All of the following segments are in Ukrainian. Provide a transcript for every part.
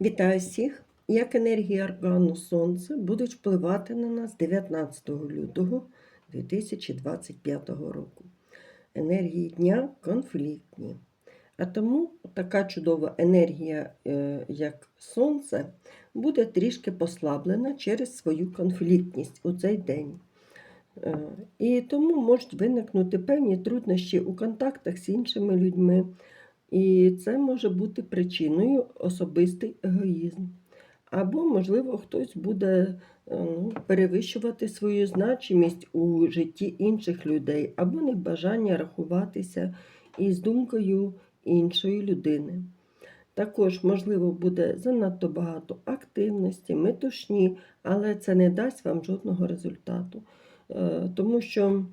Вітаю всіх! Як енергії аркану Сонце будуть впливати на нас 19 лютого 2025 року. Енергії дня конфліктні. А тому така чудова енергія, е, як Сонце, буде трішки послаблена через свою конфліктність у цей день. Е, І тому можуть виникнути певні труднощі у контактах з іншими людьми. І це може бути причиною особистий егоїзм. Або, можливо, хтось буде е, ну, перевищувати свою значимість у житті інших людей, або небажання рахуватися із думкою іншої людини. Також, можливо, буде занадто багато активності, метушні, але це не дасть вам жодного результату. Е, Тому що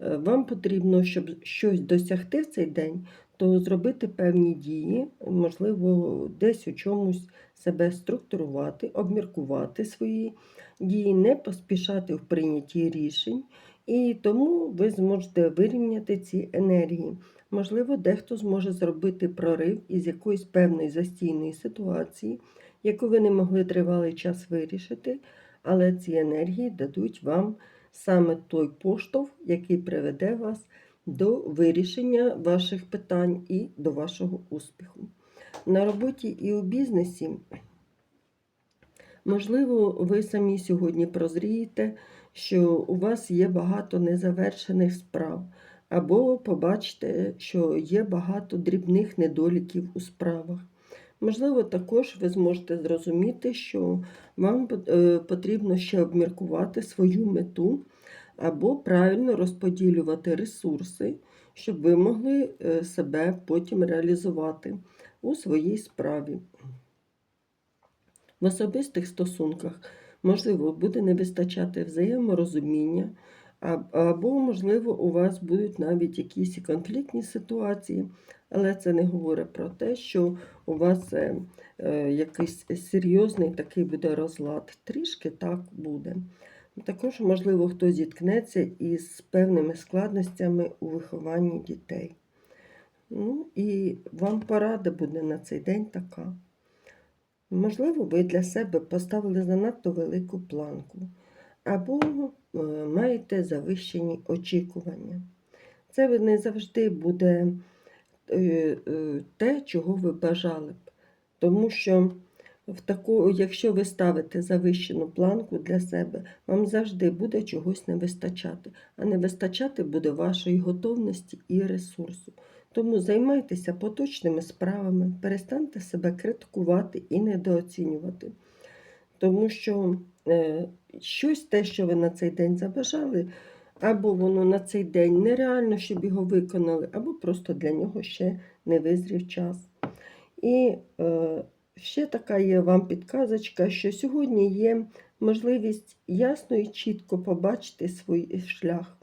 е, вам потрібно, щоб щось досягти в цей день, то зробити певні дії, можливо, десь у чомусь себе структурувати, обміркувати свої дії, не поспішати в прийнятті рішень, і тому ви зможете вирівняти ці енергії. Можливо, дехто зможе зробити прорив із якоїсь певної застійної ситуації, яку ви не могли тривалий час вирішити, але ці енергії дадуть вам саме той поштовх, який приведе вас до вирішення ваших питань і до вашого успіху. На роботі і у бізнесі, можливо, ви самі сьогодні прозрієте, що у вас є багато незавершених справ, або побачите, що є багато дрібних недоліків у справах. Можливо, також ви зможете зрозуміти, що вам е, потрібно ще обміркувати свою мету або правильно розподілювати ресурси, щоб ви могли е, себе потім реалізувати у своїй справі. В особистих стосунках, можливо, буде не вистачати взаєморозуміння, або, можливо, у вас будуть навіть якісь конфліктні ситуації, але це не говорить про те, що у вас е, е, якийсь серйозний такий буде розлад. Трішки так буде. Також, можливо, хтось зіткнеться із певними складностями у вихованні дітей. Ну, і вам порада буде на цей день така. Можливо, ви для себе поставили занадто велику планку, або е, маєте завищені очікування. Це не завжди буде е, е, те, чого ви бажали б. Тому що в таку, якщо ви ставите завищену планку для себе, вам завжди буде чогось не вистачати. А не вистачати буде вашої готовності і ресурсу. Тому займайтеся поточними справами, перестаньте себе критикувати і недооцінювати. Тому що е, щось те, що ви на цей день забажали, або воно на цей день нереально, щоб його виконали, або просто для нього ще не визрів час. І е, Ще така є вам підказочка, що сьогодні є можливість ясно і чітко побачити свій шлях.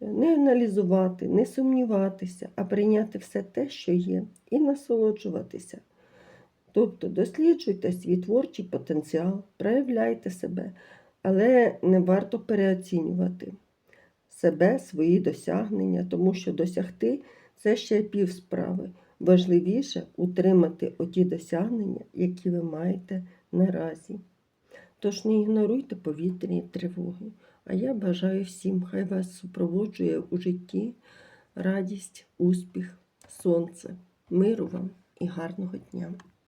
Не аналізувати, не сумніватися, а прийняти все те, що є, і насолоджуватися. Тобто досліджуйте свій творчий потенціал, проявляйте себе, але не варто переоцінювати себе, свої досягнення, тому що досягти це ще пів справи. Важливіше утримати оті досягнення, які ви маєте наразі. Тож не ігноруйте повітряні тривоги. А я бажаю всім, хай вас супроводжує у житті радість, успіх, сонце, миру вам і гарного дня!